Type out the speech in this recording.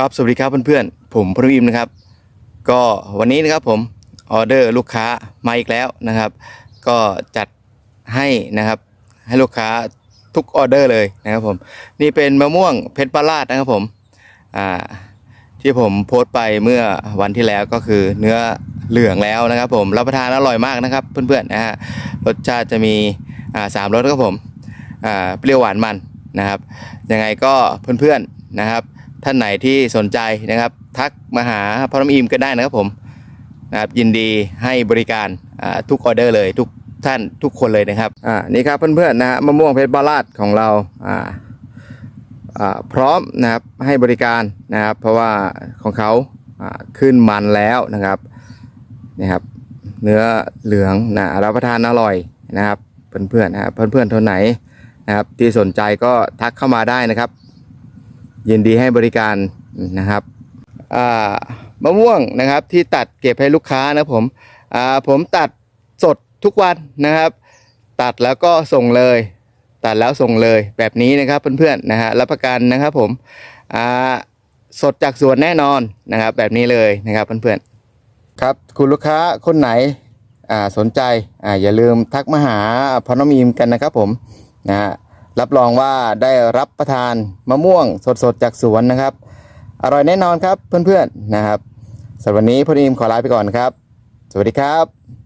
ครับสวัสดีครับเพื่อนๆผมพรมิมนะครับ ก็วันนี้นะครับผมออเดอร์ลูกค้ามาอีกแล้วนะครับ ก็จัดให้นะครับให้ลูกค้าทุกออเดอร์เลยนะครับผมนี่เป็นมะม่วงเพชรปลาลาดนะครับผมอ่าที่ผมโพสต์ไปเมื่อวันที่แล้วก็คือเนื้อเหลืองแล้วนะครับ ผมรับประทานอร่อยมากนะครับ เพื่อนๆนะฮะรสชาติจะมีอ่าสามรสครับผมอ่าเปรี้ยวหวานมันนะครับยังไงก็เพื่อนๆนะครับ ท่านไหนที่สนใจนะครับ ทักมาหาพ่อน้ำอิมก็ได้นะครับผมนะครับยินดีให้บริการทุกออเดอร์เลยทุกท่านทุกคนเลยนะครับอ่านี่ครับเพื่อนๆนะฮะมะม่วงเพชรบาลาดของเราอ่าอ่าพร้อมนะครับให้บริการนะครับ เพราะว่าของเขาอ่าขึ้นมันแล้วนะครับนี่ครับเนื้อเหลืองนะรับประทานอร่อยนะครับเพื่อนๆนะครับเพื่อนๆท่านไหนนะครับที่สนใจก็ทักเข้ามาได้นะครับ ยินดีให้บริการนะครับมะม่วงนะครับที่ตัดเก็บให้ลูกค้านะผมผมตัดสดทุกวันนะครับ ตัดแล้วก็ส่งเลย ตัดแล้วส่งเลยแบบนี้นะครับเพื่อนๆนะฮะรับประกันนะครับผมสดจากสวนแน่นอนนะครับ แบบนี้เลยนะครับเพื่อนๆครับคุณลูกค้าคนไหนสนใจออย่าลืมทักมาหาพอนมีมกันนะครับผมนะฮะ รับรองว่าได้รับประทานมะม่วงสดๆจากสวนนะครับ อร่อยแน่นอนครับเพื่อนๆนะครับสำหรับวันนี้พอดีมขอลาไปก่อนครับ สวัสดีครับ